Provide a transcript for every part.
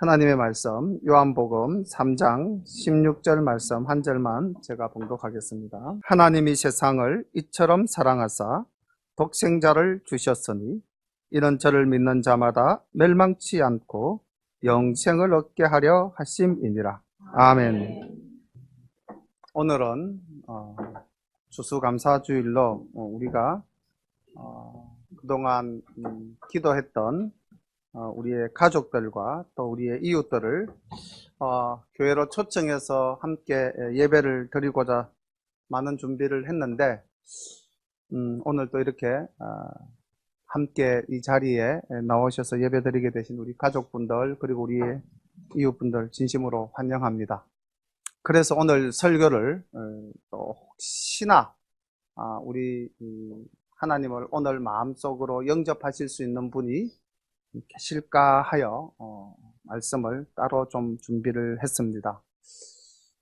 하나님의 말씀 요한복음 3장 16절 말씀 한 절만 제가 봉독하겠습니다. 하나님이 세상을 이처럼 사랑하사 독생자를 주셨으니 이는 저를 믿는 자마다 멸망치 않고 영생을 얻게 하려 하심이니라. 아멘. 오늘은 어, 추수감사주일로 어, 우리가 어, 그동안 음, 기도했던 어, 우리의 가족들과 또 우리의 이웃들을 어, 교회로 초청해서 함께 예배를 드리고자 많은 준비를 했는데 음, 오늘 또 이렇게 어, 함께 이 자리에 나오셔서 예배 드리게 되신 우리 가족분들 그리고 우리의 이웃분들 진심으로 환영합니다. 그래서 오늘 설교를 어, 또 혹시나 아, 우리 음, 하나님을 오늘 마음속으로 영접하실 수 있는 분이 계 실까 하여 어, 말씀을 따로 좀 준비를 했습니다.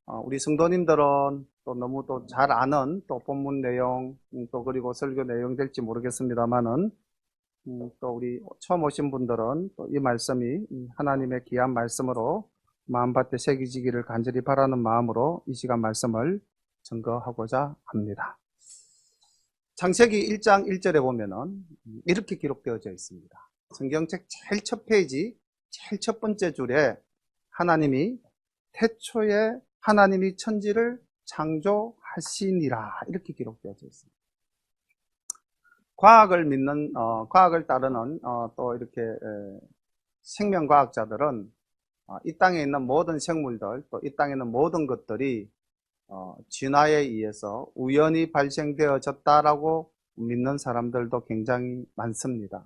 어, 우리 성도님들은 또 너무 또 잘 아는 또 본문 내용 음, 또 그리고 설교 내용 될지 모르겠습니다만은 음, 또 우리 처음 오신 분들은 또 이 말씀이 음, 하나님의 귀한 말씀으로 마음밭에 새기지기를 간절히 바라는 마음으로 이 시간 말씀을 증거하고자 합니다. 창세기 1장 1절에 보면은 이렇게 기록되어져 있습니다. 성경책 제일 첫 페이지, 제일 첫 번째 줄에 하나님이 태초에 하나님이 천지를 창조하시니라 이렇게 기록되어져 있습니다. 과학을 믿는 어, 과학을 따르는 어, 또 이렇게 에, 생명과학자들은 어, 이 땅에 있는 모든 생물들 또 이 땅에 있는 모든 것들이 어, 진화에 의해서 우연히 발생되어졌다라고 믿는 사람들도 굉장히 많습니다.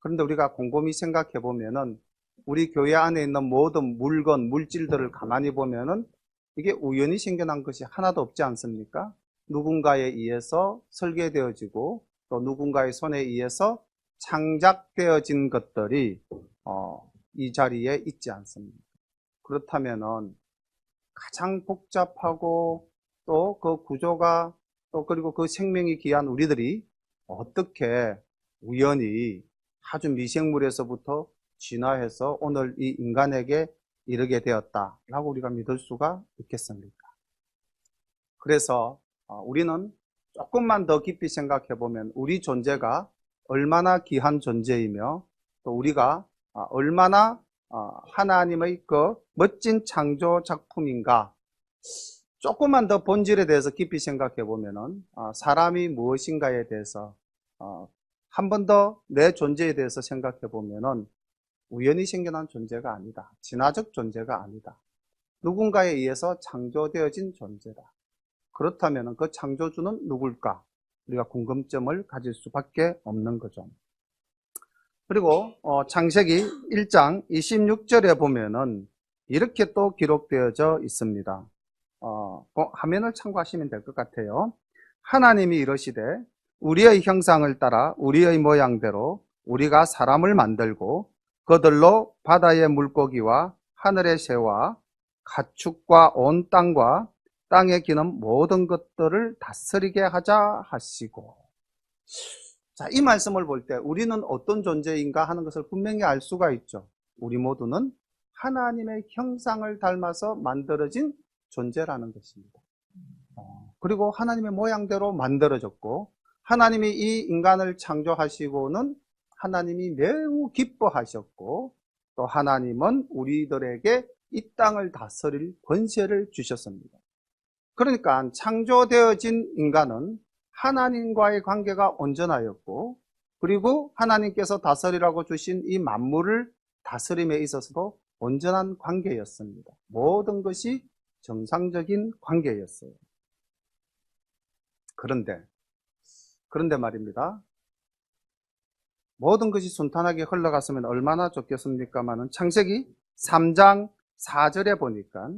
그런데 우리가 곰곰이 생각해 보면은 우리 교회 안에 있는 모든 물건, 물질들을 가만히 보면은 이게 우연히 생겨난 것이 하나도 없지 않습니까? 누군가에 의해서 설계되어지고 또 누군가의 손에 의해서 창작되어진 것들이 어, 이 자리에 있지 않습니다. 그렇다면은 가장 복잡하고 또 그 구조가 또 그리고 그 생명이 귀한 우리들이 어떻게 우연히 아주 미생물에서부터 진화해서 오늘 이 인간에게 이르게 되었다라고 우리가 믿을 수가 있겠습니까? 그래서 어, 우리는 조금만 더 깊이 생각해 보면 우리 존재가 얼마나 귀한 존재이며 또 우리가 어, 얼마나 어, 하나님의 그 멋진 창조 작품인가 조금만 더 본질에 대해서 깊이 생각해 보면은 사람이 무엇인가에 대해서 한 번 더 내 존재에 대해서 생각해 보면은 우연히 생겨난 존재가 아니다. 진화적 존재가 아니다. 누군가에 의해서 창조되어진 존재다. 그렇다면 그 창조주는 누굴까? 우리가 궁금점을 가질 수밖에 없는 거죠. 그리고 어, 창세기 1장 26절에 보면은 이렇게 또 기록되어져 있습니다. 어, 그 화면을 참고하시면 될 것 같아요. 하나님이 이러시되 우리의 형상을 따라 우리의 모양대로 우리가 사람을 만들고 그들로 바다의 물고기와 하늘의 새와 가축과 온 땅과 땅에 기는 모든 것들을 다스리게 하자 하시고 자, 이 말씀을 볼 때 우리는 어떤 존재인가 하는 것을 분명히 알 수가 있죠. 우리 모두는 하나님의 형상을 닮아서 만들어진 존재라는 것입니다. 어, 그리고 하나님의 모양대로 만들어졌고 하나님이 이 인간을 창조하시고는 하나님이 매우 기뻐하셨고 또 하나님은 우리들에게 이 땅을 다스릴 권세를 주셨습니다. 그러니까 창조되어진 인간은 하나님과의 관계가 온전하였고 그리고 하나님께서 다스리라고 주신 이 만물을 다스림에 있어서도 온전한 관계였습니다. 모든 것이 정상적인 관계였어요. 그런데 그런데 말입니다. 모든 것이 순탄하게 흘러갔으면 얼마나 좋겠습니까마는 창세기 3장 4절에 보니까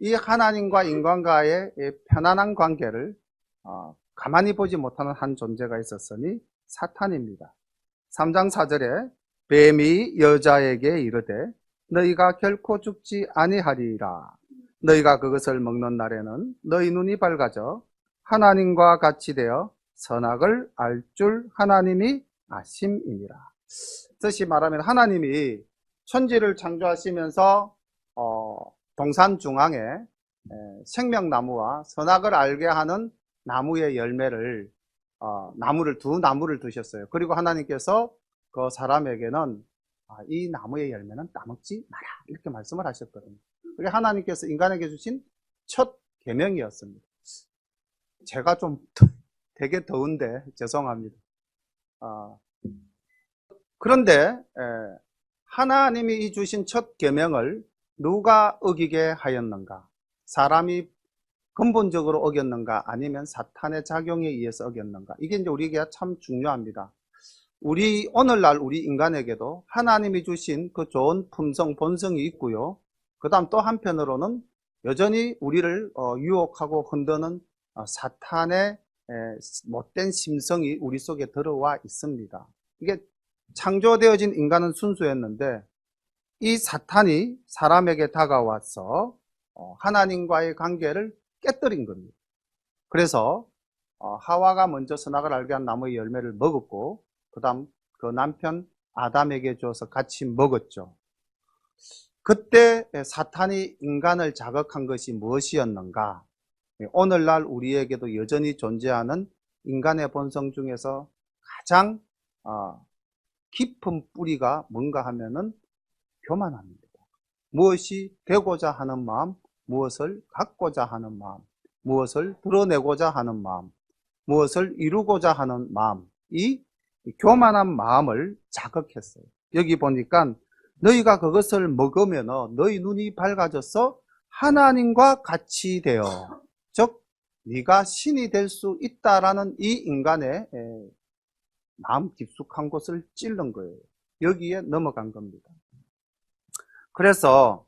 이 하나님과 인간과의 편안한 관계를 어, 가만히 보지 못하는 한 존재가 있었으니 사탄입니다. 3장 4절에 뱀이 여자에게 이르되 너희가 결코 죽지 아니하리라. 너희가 그것을 먹는 날에는 너희 눈이 밝아져 하나님과 같이 되어 선악을 알 줄 하나님이 아심이니라. 다시 말하면 하나님이 천지를 창조하시면서 어, 동산 중앙에 에, 생명나무와 선악을 알게 하는 나무의 열매를 어, 나무를 두 나무를 두셨어요. 그리고 하나님께서 그 사람에게는 아, 이 나무의 열매는 따먹지 마라 이렇게 말씀을 하셨거든요. 그게 하나님께서 인간에게 주신 첫 계명이었습니다. 제가 좀 되게 더운데 죄송합니다. 아, 그런데 에, 하나님이 이 주신 첫 계명을 누가 어기게 하였는가? 사람이 근본적으로 어겼는가? 아니면 사탄의 작용에 의해서 어겼는가? 이게 이제 우리에게 참 중요합니다. 우리 오늘날 우리 인간에게도 하나님이 주신 그 좋은 품성 본성이 있고요. 그다음 또 한편으로는 여전히 우리를 어, 유혹하고 흔드는 어, 사탄의 에, 못된 심성이 우리 속에 들어와 있습니다. 이게 창조되어진 인간은 순수했는데 이 사탄이 사람에게 다가와서 어, 하나님과의 관계를 깨뜨린 겁니다. 그래서 어, 하와가 먼저 선악을 알게 한 나무의 열매를 먹었고 그 다음 그 남편 아담에게 줘서 같이 먹었죠. 그때 사탄이 인간을 자극한 것이 무엇이었는가? 오늘날 우리에게도 여전히 존재하는 인간의 본성 중에서 가장 어, 깊은 뿌리가 뭔가 하면은 교만합니다. 무엇이 되고자 하는 마음, 무엇을 갖고자 하는 마음, 무엇을 드러내고자 하는 마음, 무엇을 이루고자 하는 마음, 이 교만한 마음을 자극했어요. 여기 보니까 너희가 그것을 먹으면 너희 눈이 밝아져서 하나님과 같이 되어 즉 네가 신이 될 수 있다라는 이 인간의 에, 마음 깊숙한 곳을 찔른 거예요. 여기에 넘어간 겁니다. 그래서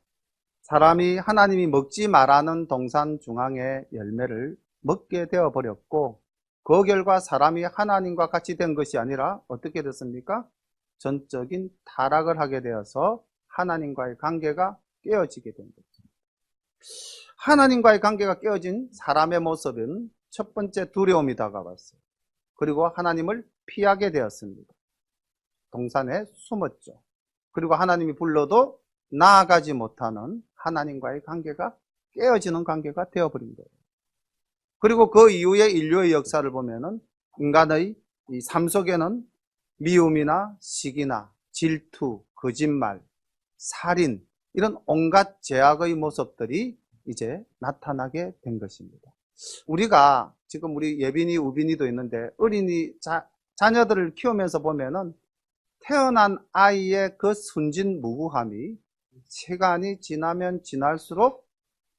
사람이 하나님이 먹지 말라는 동산 중앙의 열매를 먹게 되어 버렸고 그 결과 사람이 하나님과 같이 된 것이 아니라 어떻게 됐습니까? 전적인 타락을 하게 되어서 하나님과의 관계가 깨어지게 된 거죠. 하나님과의 관계가 깨어진 사람의 모습은 첫 번째 두려움이 다가왔어요. 그리고 하나님을 피하게 되었습니다. 동산에 숨었죠. 그리고 하나님이 불러도 나아가지 못하는 하나님과의 관계가 깨어지는 관계가 되어버린 거예요. 그리고 그 이후에 인류의 역사를 보면은 인간의 이 삶 속에는 미움이나 시기나 질투, 거짓말, 살인 이런 온갖 죄악의 모습들이 이제 나타나게 된 것입니다. 우리가 지금 우리 예빈이, 우빈이도 있는데 어린이 자, 자녀들을 키우면서 보면은 태어난 아이의 그 순진무구함이 시간이 지나면 지날수록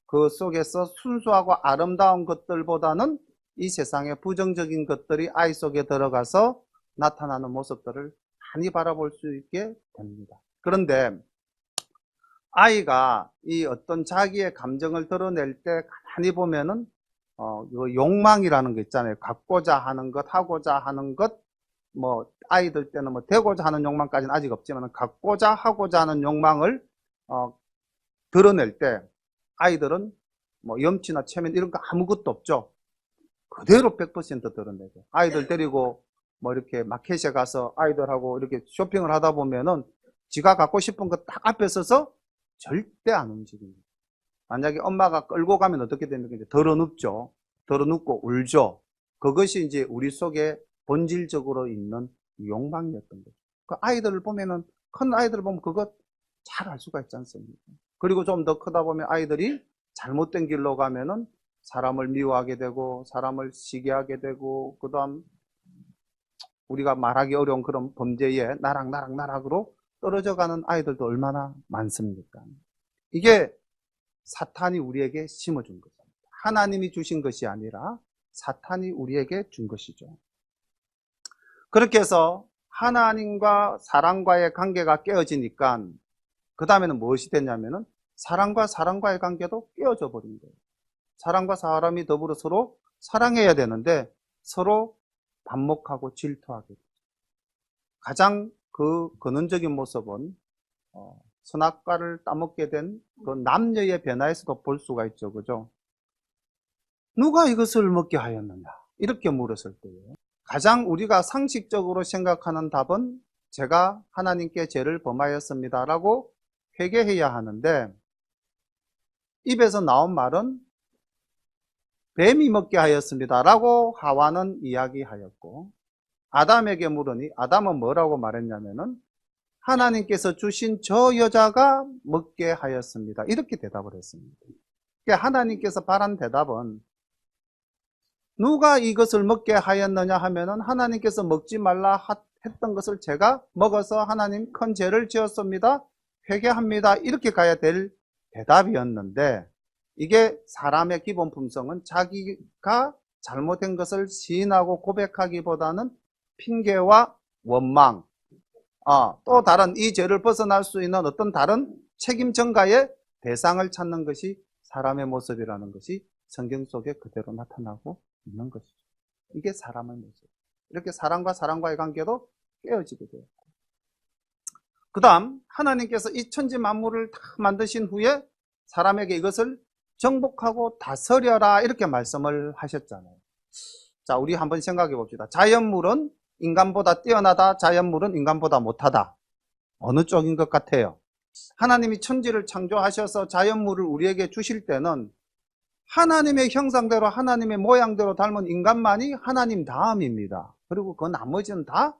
그 속에서 순수하고 아름다운 것들보다는 이 세상의 부정적인 것들이 아이 속에 들어가서 나타나는 모습들을 많이 바라볼 수 있게 됩니다. 그런데 아이가 이 어떤 자기의 감정을 드러낼 때 가만히 보면은 어, 그 욕망이라는 거 있잖아요. 갖고자 하는 것, 하고자 하는 것, 뭐 아이들 때는 뭐 되고자 하는 욕망까지는 아직 없지만 갖고자 하고자 하는 욕망을 어, 드러낼 때 아이들은 뭐 염치나 체면 이런 거 아무것도 없죠. 그대로 100% 드러내죠. 아이들 데리고 뭐 이렇게 마켓에 가서 아이들하고 이렇게 쇼핑을 하다 보면은 지가 갖고 싶은 거 딱 앞에 서서 절대 안 움직입니다. 만약에 엄마가 끌고 가면 어떻게 됩니까? 덜어눕죠. 덜어눕고 울죠. 그것이 이제 우리 속에 본질적으로 있는 욕망이었던 거죠. 그 아이들을 보면은, 큰 아이들을 보면 그것 잘 알 수가 있지 않습니까? 그리고 좀 더 크다 보면 아이들이 잘못된 길로 가면은 사람을 미워하게 되고, 사람을 시기하게 되고, 그 다음 우리가 말하기 어려운 그런 범죄에 나락 나락 나락으로 떨어져 가는 아이들도 얼마나 많습니까? 이게 사탄이 우리에게 심어준 것입니다. 하나님이 주신 것이 아니라 사탄이 우리에게 준 것이죠. 그렇게 해서 하나님과 사람과의 관계가 깨어지니까 그 다음에는 무엇이 됐냐면은 사람과 사람과의 관계도 깨어져 버린 거예요. 사람과 사람이 더불어 서로 사랑해야 되는데 서로 반목하고 질투하게 되죠. 가장 그 근원적인 모습은 어, 선악과를 따먹게 된 그 남녀의 변화에서도 볼 수가 있죠. 그죠? 누가 이것을 먹게 하였느냐? 이렇게 물었을 때에 가장 우리가 상식적으로 생각하는 답은 제가 하나님께 죄를 범하였습니다라고 회개해야 하는데 입에서 나온 말은 뱀이 먹게 하였습니다라고 하와는 이야기하였고 아담에게 물으니 아담은 뭐라고 말했냐면은 하나님께서 주신 저 여자가 먹게 하였습니다. 이렇게 대답을 했습니다. 그러니까 하나님께서 바란 대답은 누가 이것을 먹게 하였느냐 하면은 하나님께서 먹지 말라 하- 했던 것을 제가 먹어서 하나님 큰 죄를 지었습니다. 회개합니다. 이렇게 가야 될 대답이었는데 이게 사람의 기본 품성은 자기가 잘못된 것을 시인하고 고백하기보다는 핑계와 원망, 아, 또 다른 이 죄를 벗어날 수 있는 어떤 다른 책임 전가의 대상을 찾는 것이 사람의 모습이라는 것이 성경 속에 그대로 나타나고 있는 것이죠. 이게 사람의 모습. 이렇게 사람과 사람과의 관계도 깨어지게 돼요. 그 다음, 하나님께서 이 천지 만물을 다 만드신 후에 사람에게 이것을 정복하고 다스려라 이렇게 말씀을 하셨잖아요. 자, 우리 한번 생각해 봅시다. 자연물은 인간보다 뛰어나다, 자연물은 인간보다 못하다. 어느 쪽인 것 같아요? 하나님이 천지를 창조하셔서 자연물을 우리에게 주실 때는 하나님의 형상대로 하나님의 모양대로 닮은 인간만이 하나님 다음입니다. 그리고 그 나머지는 다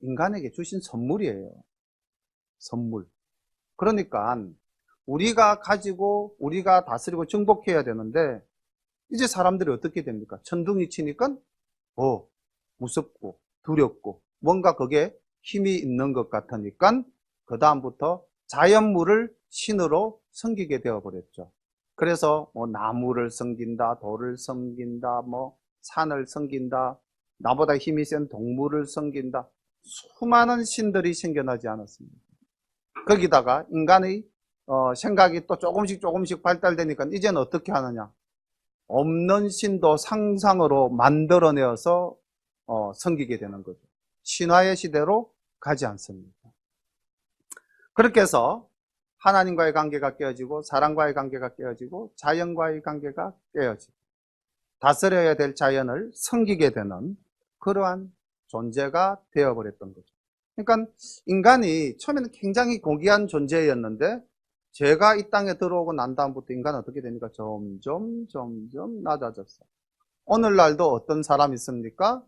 인간에게 주신 선물이에요. 선물. 그러니까 우리가 가지고 우리가 다스리고 정복해야 되는데 이제 사람들이 어떻게 됩니까? 천둥이 치니까 어 무섭고 두렵고 뭔가 그게 힘이 있는 것 같으니까 그 다음부터 자연물을 신으로 섬기게 되어 버렸죠. 그래서 뭐 나무를 섬긴다, 돌을 섬긴다, 뭐 산을 섬긴다, 나보다 힘이 센 동물을 섬긴다. 수많은 신들이 생겨나지 않았습니다. 거기다가 인간의 어, 생각이 또 조금씩 조금씩 발달되니까 이제는 어떻게 하느냐? 없는 신도 상상으로 만들어내어서 어, 섬기게 되는 거죠. 신화의 시대로 가지 않습니다. 그렇게 해서 하나님과의 관계가 깨어지고 사람과의 관계가 깨어지고 자연과의 관계가 깨어지고 다스려야 될 자연을 섬기게 되는 그러한 존재가 되어버렸던 거죠. 그러니까 인간이 처음에는 굉장히 고귀한 존재였는데 죄가 이 땅에 들어오고 난 다음부터 인간은 어떻게 됩니까? 점점 점점 낮아졌어요. 오늘날도 어떤 사람이 있습니까?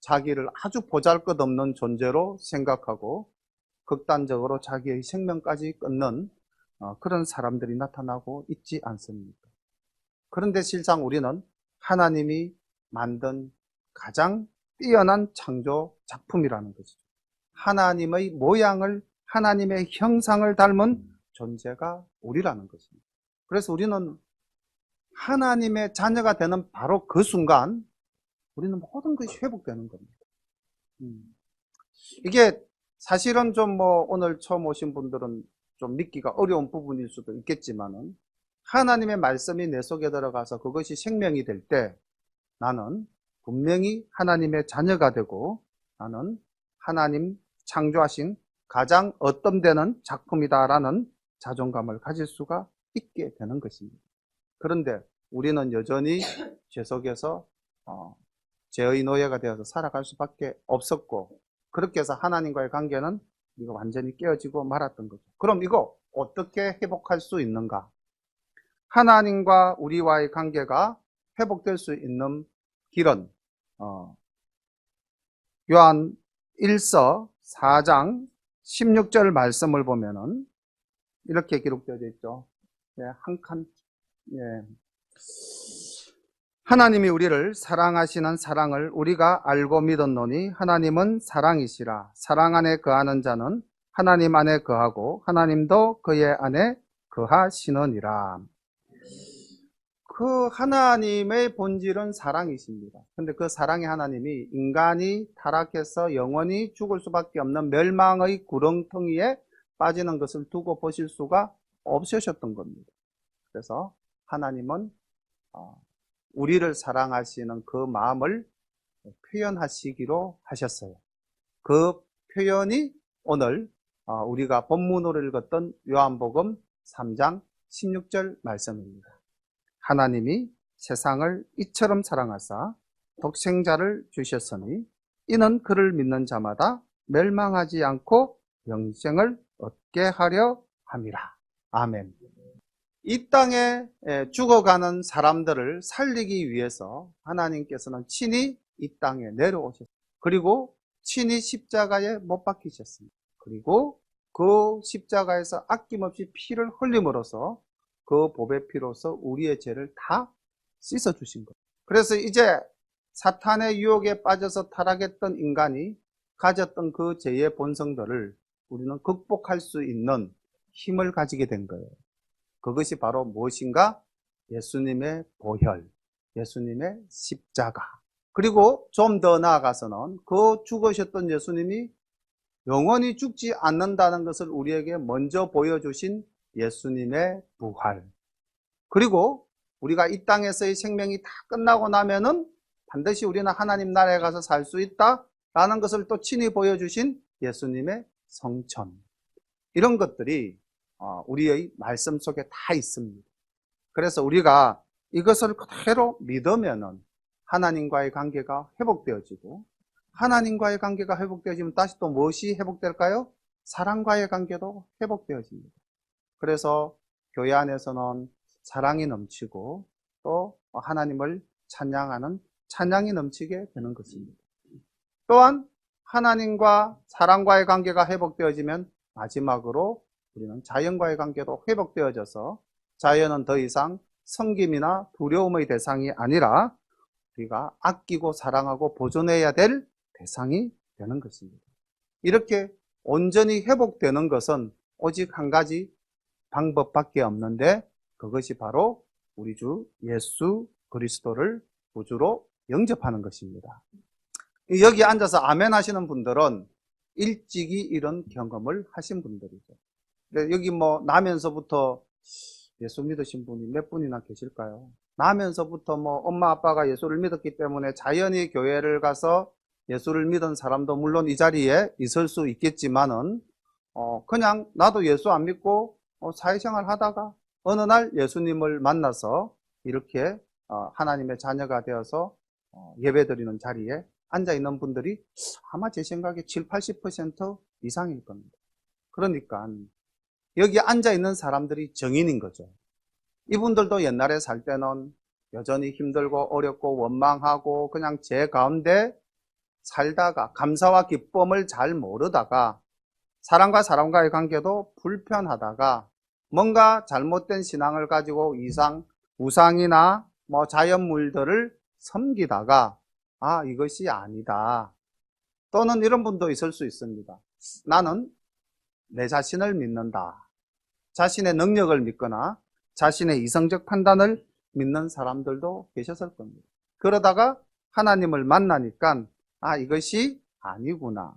자기를 아주 보잘것없는 존재로 생각하고 극단적으로 자기의 생명까지 끊는 어, 그런 사람들이 나타나고 있지 않습니까? 그런데 실상 우리는 하나님이 만든 가장 뛰어난 창조 작품이라는 것이죠. 하나님의 모양을, 하나님의 형상을 닮은 존재가 우리라는 것입니다. 그래서 우리는 하나님의 자녀가 되는 바로 그 순간 우리는 모든 것이 회복되는 겁니다. 음. 이게 사실은 좀 뭐 오늘 처음 오신 분들은 좀 믿기가 어려운 부분일 수도 있겠지만은 하나님의 말씀이 내 속에 들어가서 그것이 생명이 될 때 나는 분명히 하나님의 자녀가 되고 나는 하나님 창조하신 가장 어떤되는 작품이다라는 자존감을 가질 수가 있게 되는 것입니다. 그런데 우리는 여전히 죄 속에서 어, 죄의 노예가 되어서 살아갈 수밖에 없었고 그렇게 해서 하나님과의 관계는 이거 완전히 깨어지고 말았던 거죠. 그럼 이거 어떻게 회복할 수 있는가? 하나님과 우리와의 관계가 회복될 수 있는 길은 어, 요한 1서 4장 16절 말씀을 보면은 이렇게 기록되어 있죠. 예, 한 칸. 예. 하나님이 우리를 사랑하시는 사랑을 우리가 알고 믿었노니 하나님은 사랑이시라. 사랑 안에 거하는 자는 하나님 안에 거하고 하나님도 그의 안에 거하시느니라. 그 하나님의 본질은 사랑이십니다. 근데 그 사랑의 하나님이 인간이 타락해서 영원히 죽을 수밖에 없는 멸망의 구렁텅이에 빠지는 것을 두고 보실 수가 없으셨던 겁니다. 그래서 하나님은 어, 우리를 사랑하시는 그 마음을 표현하시기로 하셨어요. 그 표현이 오늘 어, 우리가 본문으로 읽었던 요한복음 3장 16절 말씀입니다. 하나님이 세상을 이처럼 사랑하사 독생자를 주셨으니 이는 그를 믿는 자마다 멸망하지 않고 영생을 얻게 하려 함이라. 아멘. 이 땅에 에, 죽어가는 사람들을 살리기 위해서 하나님께서는 친히 이 땅에 내려오셨습니다. 그리고 친히 십자가에 못 박히셨습니다. 그리고 그 십자가에서 아낌없이 피를 흘림으로써 그 보배 피로서 우리의 죄를 다 씻어 주신 거예요. 그래서 이제 사탄의 유혹에 빠져서 타락했던 인간이 가졌던 그 죄의 본성들을 우리는 극복할 수 있는 힘을 가지게 된 거예요. 그것이 바로 무엇인가? 예수님의 보혈, 예수님의 십자가. 그리고 좀 더 나아가서는 그 죽으셨던 예수님이 영원히 죽지 않는다는 것을 우리에게 먼저 보여주신 예수님의 부활. 그리고 우리가 이 땅에서의 생명이 다 끝나고 나면은 반드시 우리는 하나님 나라에 가서 살 수 있다라는 것을 또 친히 보여주신 예수님의 성천. 이런 것들이 어, 우리의 말씀 속에 다 있습니다. 그래서 우리가 이것을 그대로 믿으면은 하나님과의 관계가 회복되어지고 하나님과의 관계가 회복되어지면 다시 또 무엇이 회복될까요? 사랑과의 관계도 회복되어집니다. 그래서 교회 안에서는 사랑이 넘치고 또 하나님을 찬양하는 찬양이 넘치게 되는 것입니다. 또한 하나님과 사랑과의 관계가 회복되어지면 마지막으로 우리는 자연과의 관계도 회복되어져서 자연은 더 이상 성김이나 두려움의 대상이 아니라 우리가 아끼고 사랑하고 보존해야 될 대상이 되는 것입니다. 이렇게 온전히 회복되는 것은 오직 한 가지 방법밖에 없는데 그것이 바로 우리 주 예수 그리스도를 구주로 영접하는 것입니다. 여기 앉아서 아멘 하시는 분들은 일찍이 이런 경험을 하신 분들이죠. 근데 여기 뭐 나면서부터 예수 믿으신 분이 몇 분이나 계실까요? 나면서부터 뭐 엄마 아빠가 예수를 믿었기 때문에 자연히 교회를 가서 예수를 믿은 사람도 물론 이 자리에 있을 수 있겠지만은 어 그냥 나도 예수 안 믿고 어 사회생활 하다가 어느 날 예수님을 만나서 이렇게 어 하나님의 자녀가 되어서 어 예배 드리는 자리에 앉아 있는 분들이 아마 제 생각에 7, 80% 이상일 겁니다. 그러니까 여기 앉아 있는 사람들이 정인인 거죠. 이분들도 옛날에 살 때는 여전히 힘들고 어렵고 원망하고 그냥 제 가운데 살다가 감사와 기쁨을 잘 모르다가 사람과 사람과의 관계도 불편하다가 뭔가 잘못된 신앙을 가지고 이상, 우상이나 뭐 자연물들을 섬기다가 아, 이것이 아니다. 또는 이런 분도 있을 수 있습니다. 나는 내 자신을 믿는다. 자신의 능력을 믿거나 자신의 이성적 판단을 믿는 사람들도 계셨을 겁니다. 그러다가 하나님을 만나니까 아 이것이 아니구나.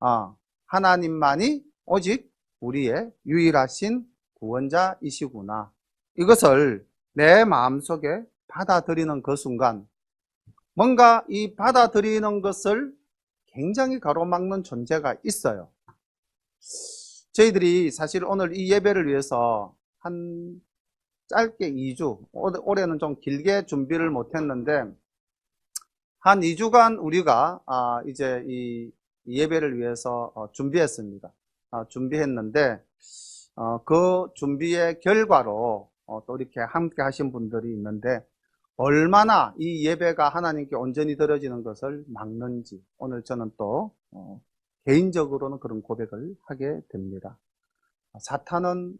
아, 하나님만이 오직 우리의 유일하신 구원자이시구나. 이것을 내 마음속에 받아들이는 그 순간 뭔가 이 받아들이는 것을 굉장히 가로막는 존재가 있어요. 저희들이 사실 오늘 이 예배를 위해서 한 짧게 2주, 올해는 좀 길게 준비를 못했는데, 한 2주간 우리가 아, 이제 이 예배를 위해서 어, 준비했습니다. 아, 준비했는데, 어, 그 준비의 결과로 어, 또 이렇게 함께 하신 분들이 있는데, 얼마나 이 예배가 하나님께 온전히 드려지는 것을 막는지, 오늘 저는 또 어, 개인적으로는 그런 고백을 하게 됩니다. 사탄은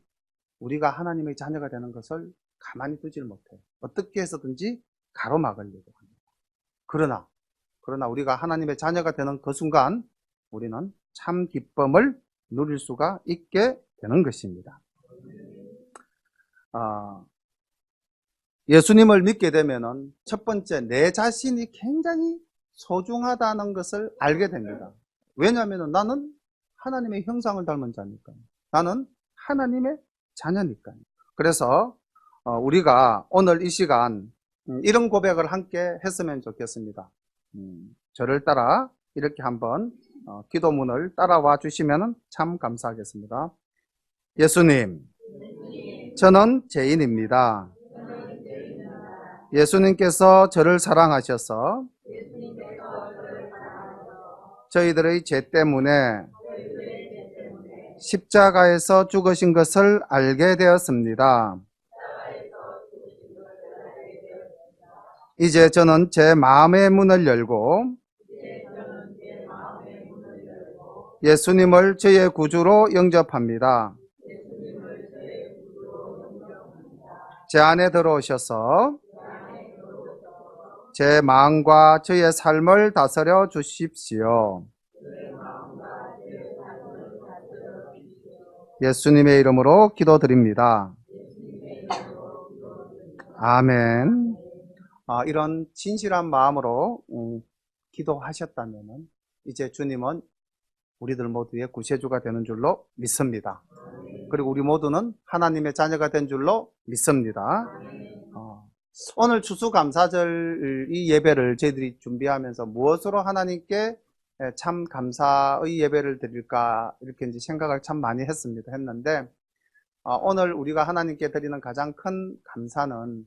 우리가 하나님의 자녀가 되는 것을 가만히 두질 못해요. 어떻게 해서든지 가로막으려고 합니다. 그러나, 그러나 우리가 하나님의 자녀가 되는 그 순간 우리는 참 기쁨을 누릴 수가 있게 되는 것입니다. 아, 예수님을 믿게 되면은 첫 번째 내 자신이 굉장히 소중하다는 것을 알게 됩니다. 왜냐하면 나는 하나님의 형상을 닮은 자니까요. 나는 하나님의 자녀니까요. 그래서 어, 우리가 오늘 이 시간 음, 이런 고백을 함께 했으면 좋겠습니다. 음, 저를 따라 이렇게 한번 어, 기도문을 따라와 주시면 참 감사하겠습니다. 예수님, 저는 죄인입니다. 예수님께서 저를 사랑하셔서 저희들의 죄 때문에 십자가에서 죽으신 것을 알게 되었습니다. 이제 저는 제 마음의 문을 열고 예수님을 저의 구주로 영접합니다. 제 안에 들어오셔서 제 마음과 저의 삶을 다스려 주십시오. 예수님의 이름으로 기도드립니다. 아멘. 아, 이런 진실한 마음으로 음, 기도하셨다면 이제 주님은 우리들 모두의 구세주가 되는 줄로 믿습니다. 그리고 우리 모두는 하나님의 자녀가 된 줄로 믿습니다. 어, 오늘 추수감사절 이 예배를 저희들이 준비하면서 무엇으로 하나님께 예, 참 감사의 예배를 드릴까 이렇게 이제 생각을 참 많이 했습니다. 했는데 어, 오늘 우리가 하나님께 드리는 가장 큰 감사는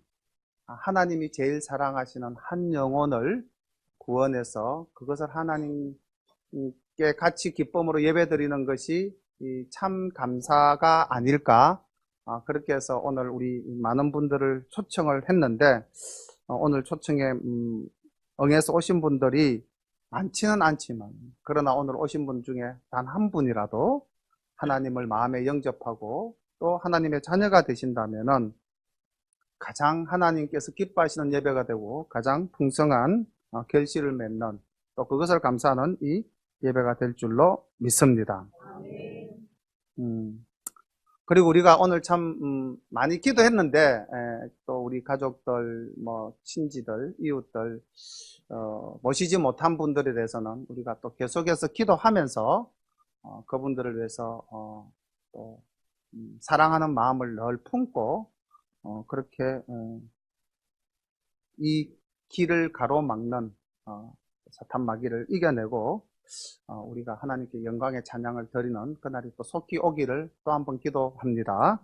하나님이 제일 사랑하시는 한 영혼을 구원해서 그것을 하나님께 같이 기쁨으로 예배드리는 것이 이참 감사가 아닐까 아, 그렇게 해서 오늘 우리 많은 분들을 초청을 했는데 어, 오늘 초청에 음, 응해서 오신 분들이 많지는 않지만 그러나 오늘 오신 분 중에 단 한 분이라도 하나님을 마음에 영접하고 또 하나님의 자녀가 되신다면은 가장 하나님께서 기뻐하시는 예배가 되고 가장 풍성한 어, 결실을 맺는 또 그것을 감사하는 이 예배가 될 줄로 믿습니다. 음, 그리고 우리가 오늘 참 음, 많이 기도했는데 에, 또 우리 가족들, 뭐 친지들, 이웃들 어, 모시지 못한 분들에 대해서는 우리가 또 계속해서 기도하면서 어, 그분들을 위해서 어, 또 음, 사랑하는 마음을 늘 품고 어, 그렇게 어, 이 길을 가로막는 어, 사탄 마귀를 이겨내고 어, 우리가 하나님께 영광의 찬양을 드리는 그날이 또 속히 오기를 또 한 번 기도합니다.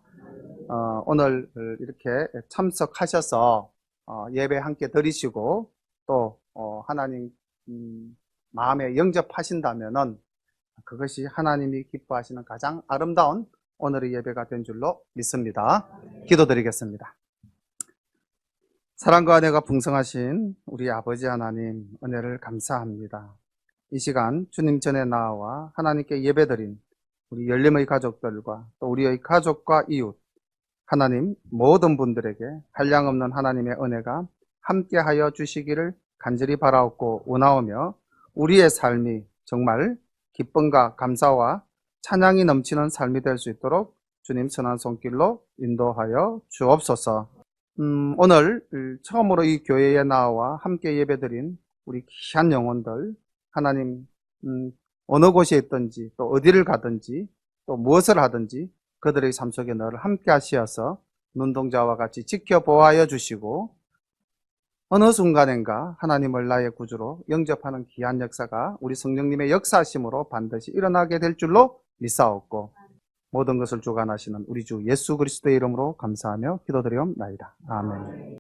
어, 오늘 이렇게 참석하셔서 어, 예배 함께 드리시고 또 어, 하나님 음, 마음에 영접하신다면은 그것이 하나님이 기뻐하시는 가장 아름다운 오늘의 예배가 된 줄로 믿습니다. 기도드리겠습니다. 사랑과 은혜가 풍성하신 우리 아버지 하나님 은혜를 감사합니다. 이 시간 주님 전에 나와 하나님께 예배드린 우리 열림의 가족들과 또 우리의 가족과 이웃 하나님 모든 분들에게 한량없는 하나님의 은혜가 함께하여 주시기를 간절히 바라옵고 원하오며 우리의 삶이 정말 기쁨과 감사와 찬양이 넘치는 삶이 될 수 있도록 주님 선한 손길로 인도하여 주옵소서. 음, 오늘 처음으로 이 교회에 나와 함께 예배드린 우리 귀한 영혼들 하나님 음, 어느 곳에 있든지 또 어디를 가든지 또 무엇을 하든지 그들의 삶 속에 늘 함께 하시어서 눈동자와 같이 지켜보아여 주시고 어느 순간인가 하나님을 나의 구주로 영접하는 귀한 역사가 우리 성령님의 역사하심으로 반드시 일어나게 될 줄로 믿사옵고 모든 것을 주관하시는 우리 주 예수 그리스도의 이름으로 감사하며 기도드리옵나이다. 아멘.